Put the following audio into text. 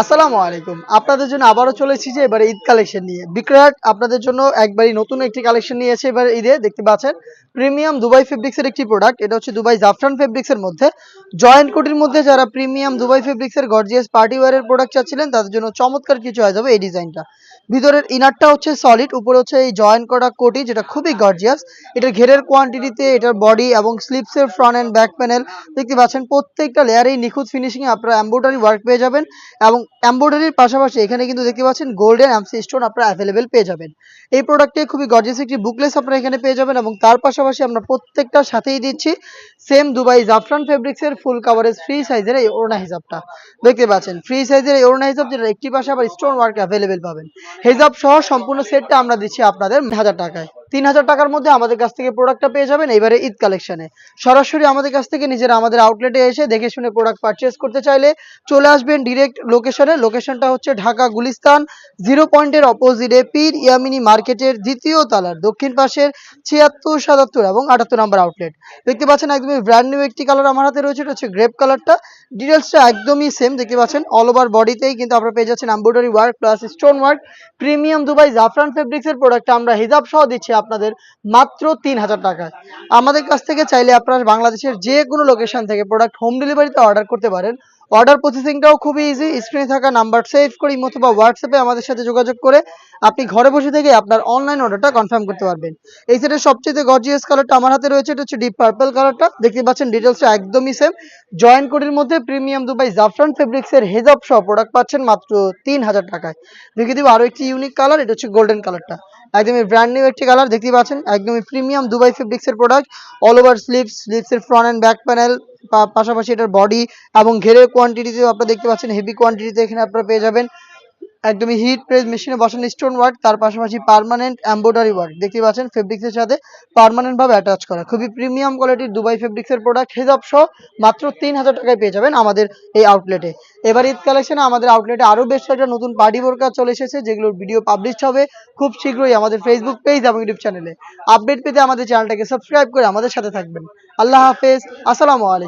আসসালামু আলাইকুম। আপনাদের জন্য আবারও চলে এসেছি এবারে ঈদ কালেকশন নিয়ে। বিক্রয়াট আপনাদের জন্য একবারই নতুন একটি কালেকশন নিয়েছে এবার ঈদে, দেখতে পাচ্ছেন। প্রিমিয়াম দুবাই ফেব্রিক্স এর একটি প্রোডাক্ট এটা হচ্ছে দুবাই জাফরান ফেব্রিক্স এর মধ্যে। জয়েন্ট কোটির মধ্যে যারা প্রিমিয়াম দুবাই ফেব্রিক্স এর গর্জিয়াস পার্টি ওয়্যারের প্রোডাক্ট চাচ্ছিলেন, তাদের জন্য চমৎকার কিছু হয়ে যাবে এই ডিজাইনটা। ভিতরের ইনারটা হচ্ছে সলিড উপরে হচ্ছে এই জয়েন্ট করা কোটি, যেটা খুবই গর্জিয়াস এটার ঘেরের কোয়ান্টিটিতে এটার বডি এবং স্লিপসের ফ্রন্ট অ্যান্ড ব্যাক প্যানেল দেখতে পাচ্ছেন, প্রত্যেকটা লেয়ারেই নিখুঁত ফিনিশিংয়ে আপনারা এম্ব্রয়ডারি ওয়ার্ক পেয়ে যাবেন। এবং এম্ব্রয়ডারির পাশাপাশি এখানে কিন্তু দেখতে পাচ্ছেন গোল্ডেন অ্যামসি স্টোন আপনারা অ্যাভেলেবেল পেয়ে যাবেন। এই প্রোডাক্টে খুবই গর্জিয়াস একটি বুকলেস আপনারা এখানে পেয়ে যাবেন এবং তার পাশাপাশি আমরা প্রত্যেকটার সাথেই দিচ্ছি সেম দুবাই জাফরান ফেব্রিক্সের ফুল কাভারেজ ফ্রি সাইজের এই ওড়না হিসাবটা দেখতে পাচ্ছেন ফ্রি সাইজের এই ওড়না হিসাব যেটা একটি পাশে আবার স্টোন ওয়ার্ক অ্যাভেলেবেল পাবেন। হেজাব সহ সম্পূর্ণ সেটটা আমরা দিচ্ছি আপনাদের হাজার টাকায়। তিন হাজার টাকার মধ্যে আমাদের কাছ থেকে প্রোডাক্টটা পেয়ে যাবেন এবারে ঈদ কালেকশনে সরাসরি আমাদের কাছ থেকে নিজেরা আমাদের আউটলেটে এসে দেখে শুনে প্রোডাক্ট পারচেস করতে চাইলে চলে আসবেন ডিরেক্ট লোকেশনে লোকেশনটা হচ্ছে ঢাকা গুলিস্তান জিরো পয়েন্টের অপোজিটে পীর ইয়ামিনী মার্কেটের দ্বিতীয় তালার দক্ষিণ পাশের ছিয়াত্তর, সাতাত্তর এবং আটাত্তর নাম্বার আউটলেট দেখতে পাচ্ছেন একদমই ব্র্যান্ড নিউ একটি কালার আমার হাতে রয়েছে, এটা হচ্ছে গ্রেপ কালারটা ডিটেলসটা একদমই সেম দেখতে পাচ্ছেন অল ওভার বডিতেই কিন্তু আপনারা পেয়ে যাচ্ছেন embroidery work plus stone work premium Dubai জাফরান ফেব্রিক্সের প্রোডাক্টটা আমরা হিজাব সহ দিচ্ছি। আপনাদের মাত্র তিন হাজার টাকায় আমাদের কাছ থেকে চাইলে আপনারা বাংলাদেশের যে কোনো লোকেশন থেকে প্রোডাক্ট হোম ডেলিভারিতে অর্ডার করতে পারেন। অর্ডার প্রসেসিংটাও খুবই ইজি স্ক্রিনে থাকা নাম্বার সেভ করে ইমো বা হোয়াটসঅ্যাপে আমাদের সাথে যোগাযোগ করে আপনি ঘরে বসে থেকে আপনার অনলাইন অর্ডারটা কনফার্ম করতে পারবেন। এই সেটের সবচেয়ে গর্জিয়াস কালারটা আমার হাতে রয়েছে, এটা হচ্ছে ডিপ পার্পল কালারটা দেখতে পাচ্ছেন ডিটেলসটা একদমই সেম জয়েন্ট কোডের মধ্যে প্রিমিয়াম দুবাই জাফরান ফেব্রিক্সের হেজাব সহ প্রোডাক্ট পাচ্ছেন মাত্র তিন হাজার টাকায়। দেখে দিব আরও একটি ইউনিক কালার এটা হচ্ছে গোল্ডেন কালারটা একদমই ব্র্যান্ড নিউ একটি কালার দেখতে পাচ্ছেন, একদমই প্রিমিয়াম দুবাই ফেব্রিক্সের প্রোডাক্ট অল ওভার স্লিভস স্লিভসের ফ্রন্ট অ্যান্ড ব্যাক প্যানেল পাশাপাশি এটার বডি এবং ঘেরের কোয়ান্টিটিতেও আপনারা দেখতে পাচ্ছেন হেভি কোয়ান্টিটিতে এখানে আপনারা পেয়ে যাবেন একদমই হিট প্রেস মেশিনে বসানো স্টোন ওয়ার্ক তার পাশাপাশি পার্মানেন্ট এমব্রয়ডারি ওয়ার্ক দেখতে পাচ্ছেন ফেব্রিক্সের সাথে পার্মানেন্ট ভাবে অ্যাটাচ করা। খুবই প্রিমিয়াম কোয়ালিটির দুবাই ফেব্রিক্সের প্রোডাক্ট হেজাব সহ মাত্র তিন হাজার টাকায় পেয়ে যাবেন আমাদের এই আউটলেটে এবার ঈদ কালেকশনে আমাদের আউটলেটে আরও বেশ কয়েকটা নতুন পার্টি বোরকা চলে এসেছে, যেগুলোর ভিডিও পাবলিশ হবে খুব শীঘ্রই আমাদের ফেসবুক পেজ এবং ইউটিউব চ্যানেলে আপডেট পেতে আমাদের চ্যানেলটাকে সাবস্ক্রাইব করে আমাদের সাথে থাকবেন। আল্লাহ হাফেজ, আসসালামু আলাইকুম।